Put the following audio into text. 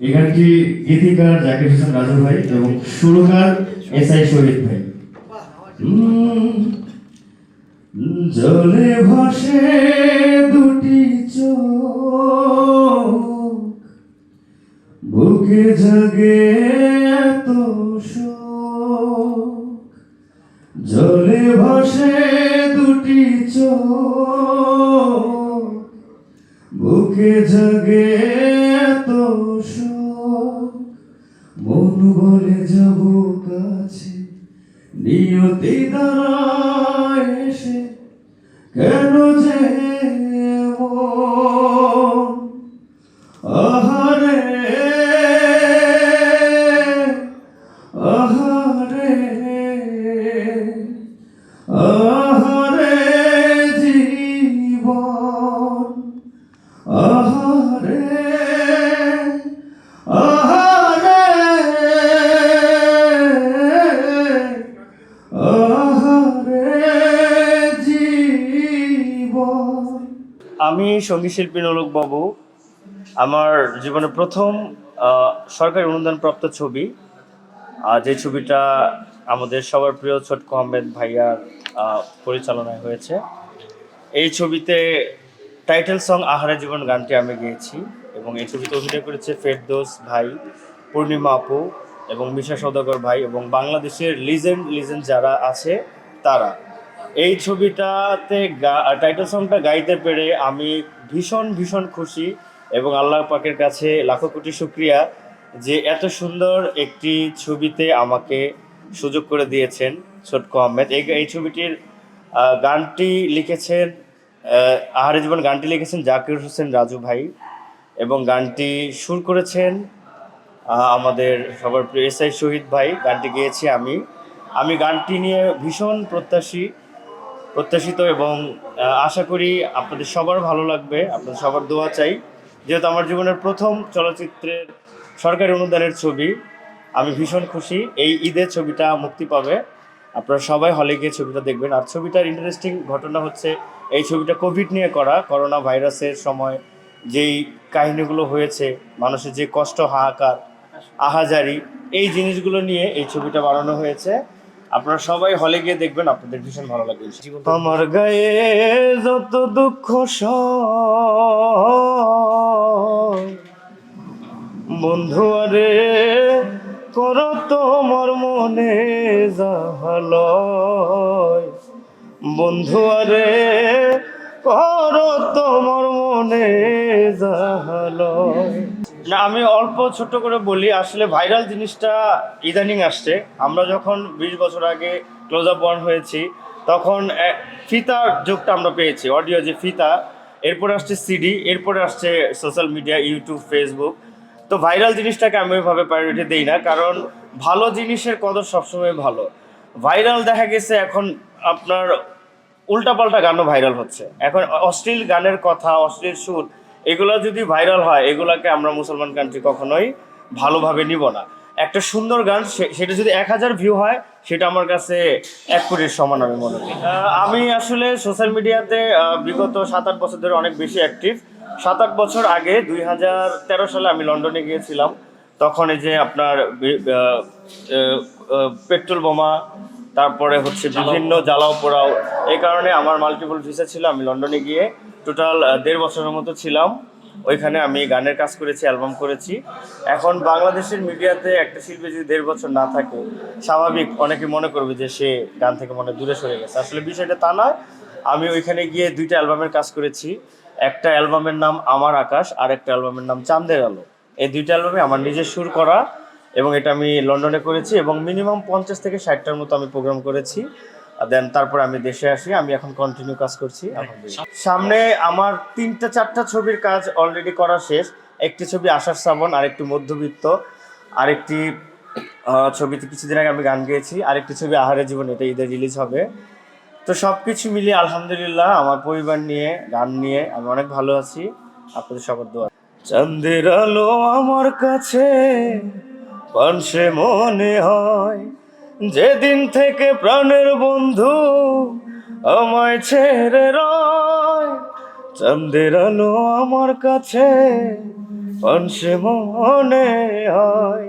এই গানটি গীতিকার জাকির হোসেন রাজু ভাই এবং সুরকার এস আই ভাই? জলে ভাসে দুটি বুকে জাগে জলে ভাসে দুটি চোখ। বুকে জাগে মন বলে যাব কাছে নিয়তি দ্বারা এসে কেন যে আহারে আহারে। আমি সংগীত শিল্পী নলক বাবু। আমার জীবনে প্রথম সরকারি অনুদানপ্রাপ্ত ছবি। যে ছবিটা আমাদের সবার প্রিয় ছোটক আহমেদ ভাইয়ার পরিচালনায় হয়েছে। এই ছবিতে টাইটেল সং আহারা জীবন গানটি আমি গেয়েছি এবং এই ছবিতে অভিনয় করেছে ফেরদোস ভাই, পূর্ণিমা আপু এবং মিশা সৌদাগর ভাই এবং বাংলাদেশের লিজেন্ড লিজেন্ড যারা আছে, তারা। এই ছবিটাতে টাইটেল সংটা গাইতে পেরে আমি ভীষণ ভীষণ খুশি এবং আল্লাহ পাকের কাছে লাখো কোটি শুক্রিয়া যে এত সুন্দর একটি ছবিতে আমাকে সুযোগ করে দিয়েছেন ছোটকো আহমেদ। এই এই ছবিটির গানটি লিখেছেন আহ, আহারে জীবন গানটি লিখেছেন জাকির হোসেন রাজু ভাই এবং গানটি সুর করেছেন আমাদের সবার প্রিয় এস আই শহীদ ভাই। গানটি গেয়েছি আমি। আমি গানটি নিয়ে ভীষণ প্রত্যাশী প্রত্যাশিত এবং আশা করি আপনাদের সবার ভালো লাগবে। আপনাদের সবার দোয়া চাই। যেহেতু আমার জীবনের প্রথম চলচ্চিত্রের সরকারি অনুদানের ছবি, আমি ভীষণ খুশি। এই ঈদের ছবিটা মুক্তি পাবে। আপনারা সবাই হলে গিয়ে ছবিটা দেখবেন। আর ছবিটার ইন্টারেস্টিং ঘটনা হচ্ছে, এই ছবিটা কোভিড নিয়ে করা, করোনা ভাইরাসের সময় যেই কাহিনীগুলো হয়েছে, মানুষের যে কষ্ট, হাহাকার, আহাজারি, এই জিনিসগুলো নিয়ে এই ছবিটা বানানো হয়েছে। আপনারা সবাই হলে গিয়ে দেখবেন আপনাদের ভীষণ ভালো লাগবে আমার গায়ে যত দুঃখ সয়, বন্ধু আরে কর তোমার মনে যাহালয় বন্ধু আরে কর তোমার মনে যাহালয় না, আমি অল্প ছোট করে বলি, আসলে ভাইরাল জিনিসটা ইদানিং আসছে। আমরা যখন বিশ বছর আগে ক্লোজ আপ ওয়ান হয়েছি, তখন ফিতার যুগটা আমরা পেয়েছি, অডিও যে ফিতা, এরপরে আসছে সিডি, এরপরে আসছে সোশ্যাল মিডিয়া, ইউটিউব, ফেসবুক। তো ভাইরাল জিনিসটাকে আমি ওইভাবে প্রায়োরিটি দিই না, কারণ ভালো জিনিসের কদর সবসময় ভালো। ভাইরাল দেখা গেছে, এখন আপনার উল্টাপাল্টা গানও ভাইরাল হচ্ছে। এখন অশ্লীল গানের কথা, অশ্লীল সুর এগুলো যদি ভাইরাল হয়, এগুলাকে আমরা মুসলমান কান্ট্রি কখনোই ভালোভাবে নিব না। একটা সুন্দর গান সেটা যদি এক হাজার ভিউ হয়, সেটা আমার কাছে এক কোটির সমান আমি মনে করি। আমি আসলে সোশ্যাল মিডিয়াতে বিগত সাত আট বছর ধরে অনেক বেশি অ্যাক্টিভ সাত আট বছর আগে, দুই হাজার তেরো সালে আমি লন্ডনে গিয়েছিলাম। তখন এই যে আপনার পেট্রোল বোমা তারপরে হচ্ছে বিভিন্ন জ্বালাও পোড়াও। এই কারণে আমার মাল্টিপল ভিসা ছিল আমি লন্ডনে গিয়ে টোটাল দেড় বছরের মতো ছিলাম। ওইখানে আমি গানের কাজ করেছি অ্যালবাম করেছি। এখন বাংলাদেশের মিডিয়াতে একটা শিল্পী যদি দেড় বছর না থাকে স্বাভাবিক অনেকে মনে করবে যে সে গান থেকে মনে দূরে সরে গেছে। আসলে বিষয়টা তা নয় আমি ওইখানে গিয়ে দুইটা অ্যালবামের কাজ করেছি। একটা অ্যালবামের নাম আমার আকাশ আর একটা অ্যালবামের নাম চাঁদের আলো। এই দুইটা অ্যালবামে আমার নিজের সুর করা এবং এটা আমি লন্ডনে করেছি এবং মিনিমাম পঞ্চাশ থেকে ষাটটার মতো আমি প্রোগ্রাম করেছি। দেন তারপর আমি দেশে আসি, আমি এখন কন্টিনিউ কাজ করছি। সামনে আমার তিনটা চারটা ছবির কাজ অলরেডি করা শেষ। একটি ছবি আশার শ্রাবণ, আরেকটি মধ্যবিত্ত, আরেকটি ছবিতে কিছুদিন আগে আমি গান গেয়েছি, আরেকটি ছবি আহারে জীবন, এটা ঈদে রিলিজ হবে। তো সব কিছু মিলিয়ে আলহামদুলিল্লাহ আমার পরিবার নিয়ে, গান নিয়ে আমি অনেক ভালো আছি। আপনাদের সবার দোয়া। চাঁদের আলো আমার কাছে। পানসে মনে হয়, যেদিন থেকে প্রাণের বন্ধু আমায় ছেড়ে রয়। চাঁদের আলো আমার কাছে পানসে মনে হয়।